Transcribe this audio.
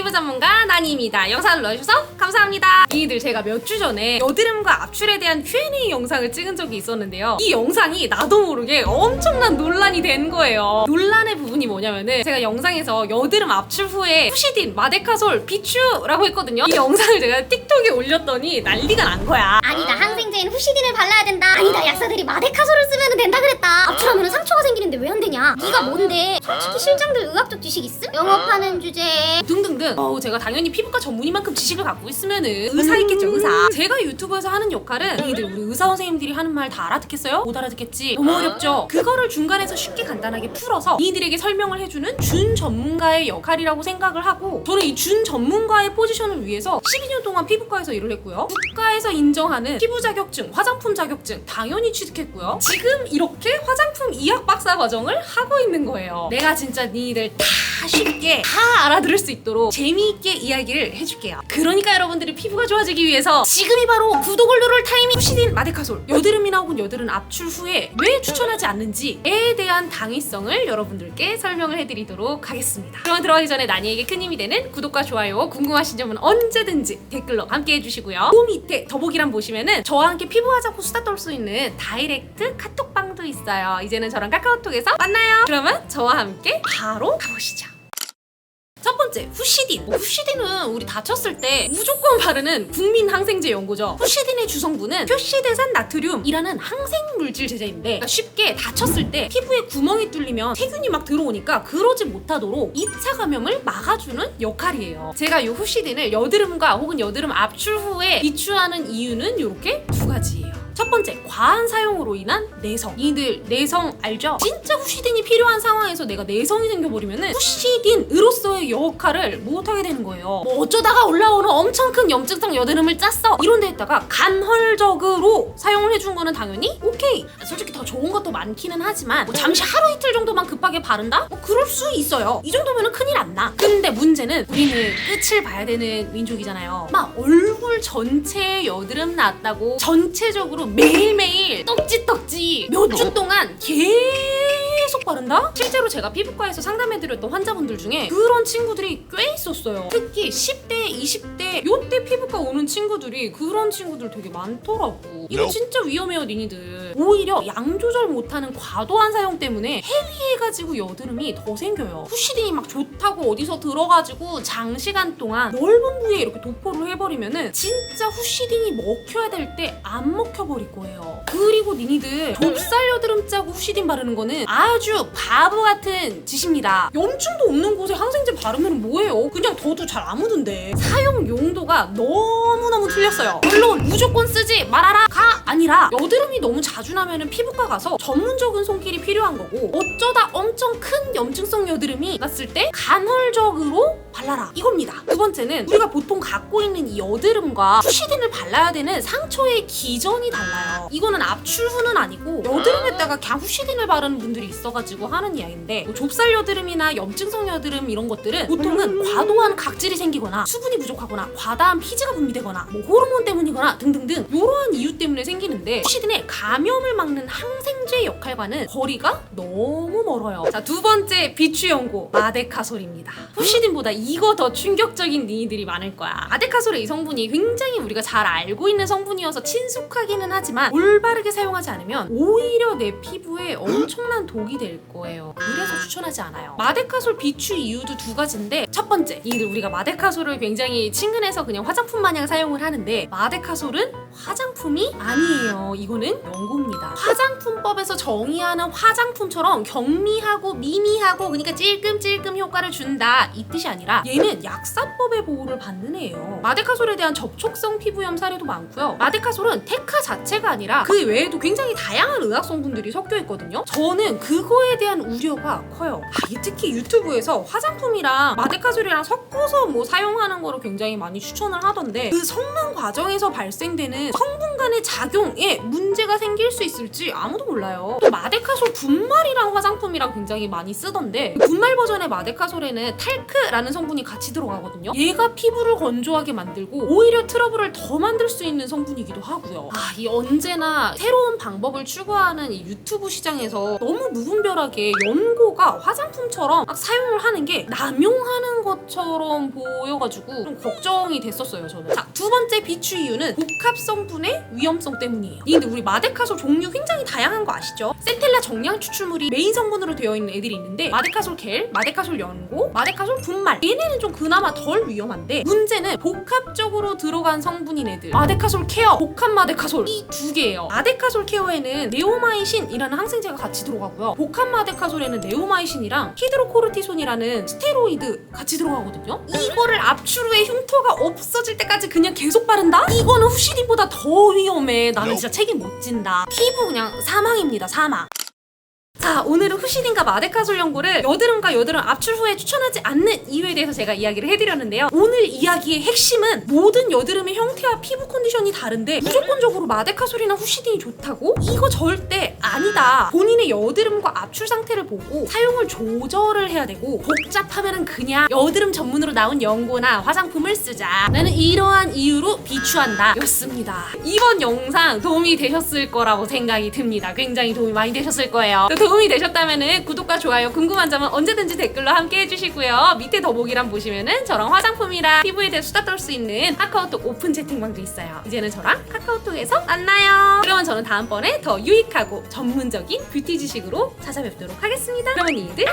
피부 전문가 나니입니다. 영상을 넣어주셔서 감사합니다. 이들 제가 몇 주 전에 여드름과 압출에 대한 Q&A 영상을 찍은 적이 있었는데요. 이 영상이 나도 모르게 엄청난 논란이 된 거예요. 논란의 부분이 뭐냐면은 제가 영상에서 여드름 압출 후에 푸시딘, 마데카솔, 비추라고 했거든요. 이 영상을 제가 틱톡에 올렸더니 난리가 난 거야. 아니다 항생제인 후시딘을 발라야 된다 아니다 약사들이 마데카솔을 쓰면 된다 그랬다 압출하면 상처가 생기는데 왜 안 되냐 네가 뭔데 솔직히 실장들 의학적 지식 있음? 영업하는 주제에 등등등. 어우, 제가 당연히 피부과 전문의만큼 지식을 갖고 있으면은 의사 있겠죠, 의사. 제가 유튜브에서 하는 역할은 이들 우리 의사 선생님들이 하는 말 다 알아듣겠어요? 못 알아듣겠지? 너무 어렵죠? 그거를 중간에서 쉽게 간단하게 풀어서 이들에게 설명을 해주는 준 전문가의 역할이라고 생각을 하고 저는 이 준 전문가의 포지션을 위해서 12년 동안 피부과에서 일을 했고요. 국가에서 인정하는 피부 자격증, 화장품 자격증 당연히 취득했고요. 지금 이렇게 화장품 이학 박사 과정을 하고 있는 거예요. 내가 진짜 니들 다 쉽게 다 알아들을 수 있도록 재미있게 이야기를 해줄게요. 그러니까 여러분들이 피부가 좋아지기 위해서 지금이 바로 구독을 누를 타이밍 푸시딘 마데카솔 여드름이나 혹은 여드름 압출 후에 왜 추천하지 않는지에 대한 당위성을 여러분들께 설명을 해드리도록 하겠습니다. 그럼 들어가기 전에 나니에게 큰 힘이 되는 구독과 좋아요 궁금하신 점은 언제든지 댓글로 함께 해주시고요. 그 밑에 더보기란 보시면은 저와 함께 피부 화장품 수다 떨 수 있는 다이렉트 카톡 방도 있어요. 이제는 저랑 카카오톡에서 만나요. 그러면 저와 함께 바로 가보시죠. 첫 번째 후시딘 뭐 후시딘은 우리 다쳤을 때 무조건 바르는 국민 항생제 연고죠 후시딘의 주성분은 표시대산 나트륨이라는 항생물질 제제인데 그러니까 쉽게 다쳤을 때 피부에 구멍이 뚫리면 세균이 막 들어오니까 그러지 못하도록 2차 감염을 막아주는 역할이에요 제가 이 후시딘을 여드름과 혹은 여드름 압출 후에 비추하는 이유는 이렇게 두 가지예요 첫 번째, 과한 사용으로 인한 내성. 이들 내성 알죠? 진짜 후시딘이 필요한 상황에서 내가 내성이 생겨버리면은 후시딘으로서의 역할을 못하게 되는 거예요. 뭐 어쩌다가 올라오는 엄청 큰 염증성 여드름을 짰어. 이런 데에다가 간헐적으로 사용을 해준 거는 당연히 오케이. 솔직히 더 좋은 것도 많기는 하지만 뭐 잠시 하루 이틀 정도만 급하게 바른다? 뭐 그럴 수 있어요. 이 정도면은 큰일 안 나. 근데 문제는 우리는 끝을 봐야 되는 민족이잖아요. 막 얼굴 전체에 여드름 났다고 전체적으로 매일매일 떡지떡지 몇 주 동안 계속 바른다? 실제로 제가 피부과에서 상담해드렸던 환자분들 중에 그런 친구들이 꽤 있었어요. 특히 10대, 20대 요때 피부과 오는 친구들이 그런 친구들 되게 많더라고. 이거 진짜 위험해요, 니니들. 오히려 양 조절 못하는 과도한 사용 때문에 헤비해가지고 여드름이 더 생겨요. 후시딘이 막 좋다고 어디서 들어가지고 장시간 동안 넓은 부위에 이렇게 도포를 해버리면은 진짜 후시딘이 먹혀야 될 때 안 먹혀버릴 거예요. 그리고 니니들 좁쌀 여드름 짜고 후시딘 바르는 거는 아주 바보 같은 짓입니다. 염증도 없는 곳에 항생제 바르면 뭐예요? 그냥 더도 잘 안 묻은데. 사용 용도가 너무너무 틀렸어요. 물론 무조건 아니라 여드름이 너무 자주 나면은 피부과 가서 전문적인 손길이 필요한 거고 어쩌다 엄청 큰 염증성 여드름이 났을 때 간헐적으로 발라라 이겁니다. 두 번째는 우리가 보통 갖고 있는 이 여드름과 후시딘을 발라야 되는 상처의 기전이 달라요. 이거는 압출 후는 아니고 여드름에다가 그냥 후시딘을 바르는 분들이 있어가지고 하는 이야기인데 뭐 좁쌀 여드름이나 염증성 여드름 이런 것들은 보통은 과도한 각질이 생기거나 수분이 부족하거나 과다한 피지가 분비되거나 뭐 호르몬 때문이거나 등등등 이러한 이유 때문에 생기는데 후시딘의 감염을 막는 항생제 역할과는 거리가 너무 멀어요. 자 두 번째 비추 연고 마데카솔입니다. 후시딘보다 이거 더 충격적인 니들이 많을 거야. 마데카솔의 이 성분이 굉장히 우리가 잘 알고 있는 성분이어서 친숙하기는 하지만 올바르게 사용하지 않으면 오히려 내 피부에 엄청난 독이 될 거예요. 그래서 추천하지 않아요. 마데카솔 비추 이유도 두 가지인데 첫 번째, 이들 우리가 마데카솔을 굉장히 친근해서 그냥 화장품 마냥 사용을 하는데 마데카솔은 화장품이 아니에요. 이거는 연고입니다. 화장품법에서 정의하는 화장품처럼 경미하고 미미하고 그러니까 찔끔찔끔 효과를 준다 이 뜻이 아니라 얘는 약사법의 보호를 받는 애예요. 마데카솔에 대한 접촉성 피부염 사례도 많고요. 마데카솔은 테카 자체가 아니라 그 외에도 굉장히 다양한 의학 성분들이 섞여 있거든요. 저는 그거에 대한 우려가 커요. 아, 이 특히 유튜브에서 화장품이랑 마데카솔이랑 섞어서 뭐 사용하는 거를 굉장히 많이 추천을 하던데 그 성능 과정에서 발생되는 성분 간의 작용에 문제가 생길 수 있을지 아무도 몰라요. 또 마데카솔 분말이랑 화장품이랑 굉장히 많이 쓰던데 그 분말 버전의 마데카솔에는 탈크라는 성분이 같이 들어가거든요. 얘가 피부를 건조하게 만들고 오히려 트러블을 더 만들 수 있는 성분이기도 하고요. 아, 이 언제나 새로운 방법을 추구하는 이 유튜브 시장에서 너무 무분별하게 연고가 화장품처럼 막 사용을 하는 게 남용하는 것처럼 보여가지고 좀 걱정이 됐었어요, 저는. 자, 두 번째 비추 이유는 복합 성분의 위험성 때문이에요. 이 근데 우리 마데카솔 종류 굉장히 다양한 거 아시죠? 센텔라 정량 추출물이 메인 성분으로 되어 있는 애들이 있는데 마데카솔 겔, 마데카솔 연고, 마데카솔 분말 얘네는 좀 그나마 덜 위험한데 문제는 복합적으로 들어간 성분인 애들 마데카솔 케어, 복합 마데카솔 이 두 개예요. 마데카솔 케어에는 네오마이신이라는 항생제가 같이 들어가고요. 복합 마데카솔에는 네오마이신이랑 히드로코르티손이라는 스테로이드 같이 들어가거든요. 이거를 압출 후에 흉터가 없어질 때까지 그냥 계속 바른다? 이거는 후시딘보다 더 위험해. 나는 진짜 책임 못 진다. 피부 그냥 사망입니다. 사망. 자 오늘은 후시딘과 마데카솔 연고를 여드름과 여드름 압출 후에 추천하지 않는 이유에 대해서 제가 이야기를 해드렸는데요. 오늘 이야기의 핵심은 모든 여드름의 형태와 피부 컨디션이 다른데 무조건적으로 마데카솔이나 후시딘이 좋다고? 이거 절대 아니다. 본인의 여드름과 압출 상태를 보고 사용을 조절을 해야 되고 복잡하면은 그냥 여드름 전문으로 나온 연고나 화장품을 쓰자. 나는 이러한 이유로 비추한다. 였습니다. 이번 영상 도움이 되셨을 거라고 생각이 듭니다. 굉장히 도움이 많이 되셨을 거예요. 또 도움이 되셨다면 구독과 좋아요 궁금한 점은 언제든지 댓글로 함께 해주시고요. 밑에 더보기란 보시면은 저랑 화장품이랑 피부에 대해 수다 떨 수 있는 카카오톡 오픈 채팅방도 있어요. 이제는 저랑 카카오톡에서 만나요. 그러면 저는 다음번에 더 유익하고 전문적인 뷰티 지식으로 찾아뵙도록 하겠습니다. 그러면 이들